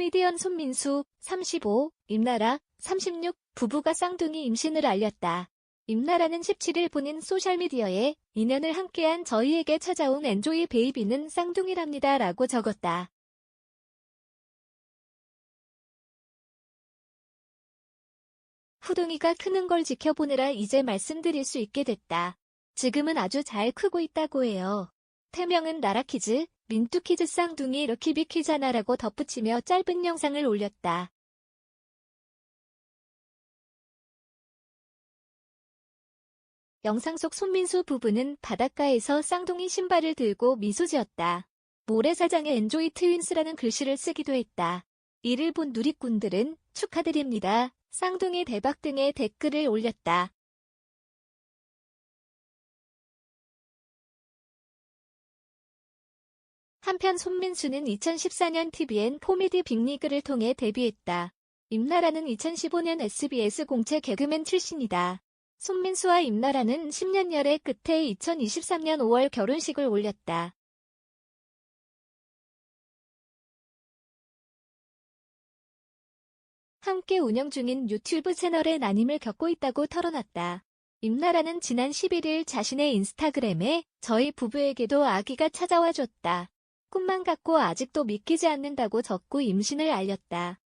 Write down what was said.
코미디언 손민수 35, 임나라 36 부부가 쌍둥이 임신을 알렸다. 임나라는 17일 본인 소셜미디어에 2년을 함께한 저희에게 찾아온 엔조이 베이비는 쌍둥이랍니다 라고 적었다. 후둥이가 크는 걸 지켜보느라 이제 말씀드릴 수 있게 됐다. 지금은 아주 잘 크고 있다고 해요. 태명은 나라키즈, 민뚜키즈 쌍둥이 럭키비키잖아라고 덧붙이며 짧은 영상을 올렸다. 영상 속 손민수 부부는 바닷가에서 쌍둥이 신발을 들고 미소 지었다. 모래사장에 엔조이 트윈스라는 글씨를 쓰기도 했다. 이를 본 누리꾼들은 축하드립니다. 쌍둥이 대박 등의 댓글을 올렸다. 한편 손민수는 2014년 TVN 코미디 빅리그를 통해 데뷔했다. 임나라는 2015년 SBS 공채 개그맨 출신이다. 손민수와 임나라는 10년 열애 끝에 2023년 5월 결혼식을 올렸다. 함께 운영 중인 유튜브 채널에 난임을 겪고 있다고 털어놨다. 임나라는 지난 11일 자신의 인스타그램에 저희 부부에게도 아기가 찾아와 줬다. 꿈만 같고 아직도 믿기지 않는다고 적고 임신을 알렸다.